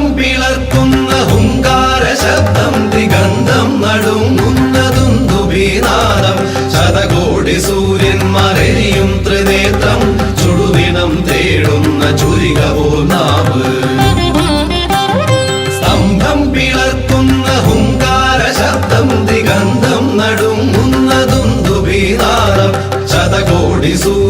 ലോകം പിളർക്കുന്ന ഹുങ്കാര ശബ്ദം ദിഗന്ധം നടുങ്ങുന്നതും വീനാദം ശതകോടി സൂര്യന്മാരെരിയും ത്രിനേത്രം ചുടുവിനം തേടുന്ന ചുരിക പോൽ നാവ്. സ്തംഭം പിളർക്കുന്ന ഹുങ്കാര ശബ്ദം ദിഗന്ധം നടുങ്ങുന്നതും വീനാദം ശതകോടി സൂര്യ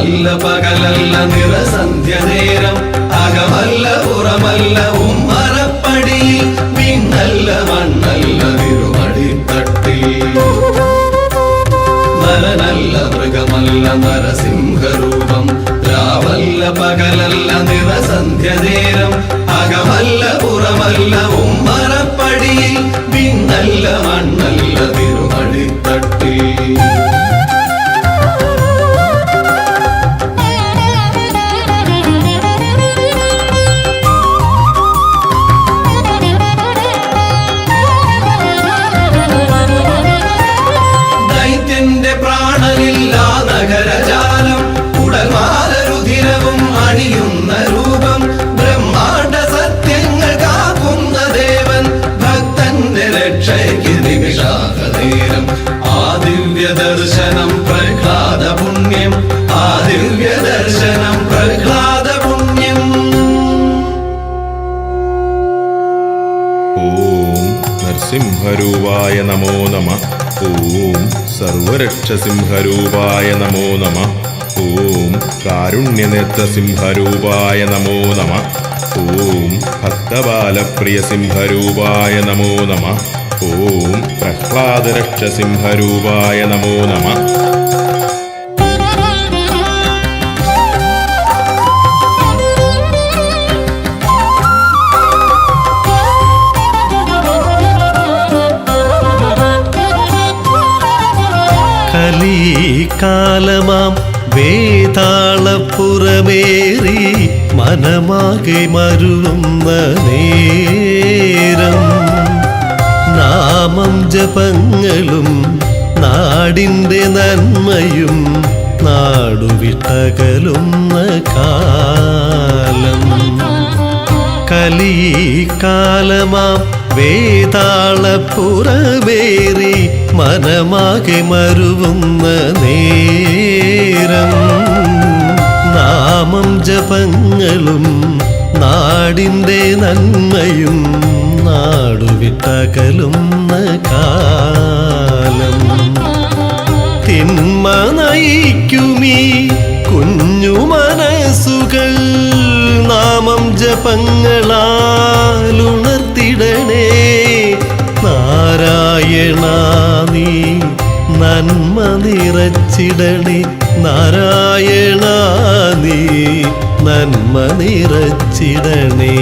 രാവല്ല പകലല്ല നിറസന്ധ്യ നേരം അകമല്ല പുറമല്ല ഉമ്മറപ്പടിയിൽ പിന്നല്ല മണ്ണല്ല തിരുമടിത്തട്ടിൽ നരനല്ല മൃഗമല്ല നരസിംഹരൂപം രാവല്ല പകലല്ല നിറസന്ധ്യ നേരം അകമല്ല പുറമല്ല ഉമ്മറപ്പടിയിൽ പിന്നല്ല മണ്ണല്ല തിരുമടിത്തട്ടിൽ ദിവ്യ ദർശനം പ്രഹ്ലാദ പുണ്യം. ആ ദിവ്യ ദർശനം പ്രഹ്ലാദ പുണ്യം. ഓം നരസിംഹരൂപായ നമോ നമ. ഓം സർവരക്ഷസിംഹരൂപായ നമോ നമ. ഓം കാരുണ്യനേത്രസിംഹരൂപായ നമോ നമ. ഓം ഭക്തബാലപ്രിയസിംഹരൂപായ നമോ നമ. ഓം പ്രഹ്ലാദരക്ഷസിംഹരൂപായ നമോ നമ. കലീകാലമാം വേതാളപ്പുറമേറി മനമാകെ മരുളുന്ന നേരം. ജപങ്ങളും നാടിന്റെ നന്മയും നാടുവിട്ടകലുന്ന കാലം. കലീകാലമാം വേതാളപ്പുറമേറി മനമാകെ മരുവുന്ന നേരം. നാമം ജപങ്ങളും നാടിന്റെ നന്മയും നാടുവിട്ടകലുന്ന കാലം. തിന്മ നയിക്കുമീ കുഞ്ഞു മനസ്സുകൾ നാമം ജപങ്ങളാലുണർത്തിടണേ. നാരായണ നീ നന്മ നിറച്ചിടണേ. നാരായണ നീ നന്മ നിറച്ചിടണേ.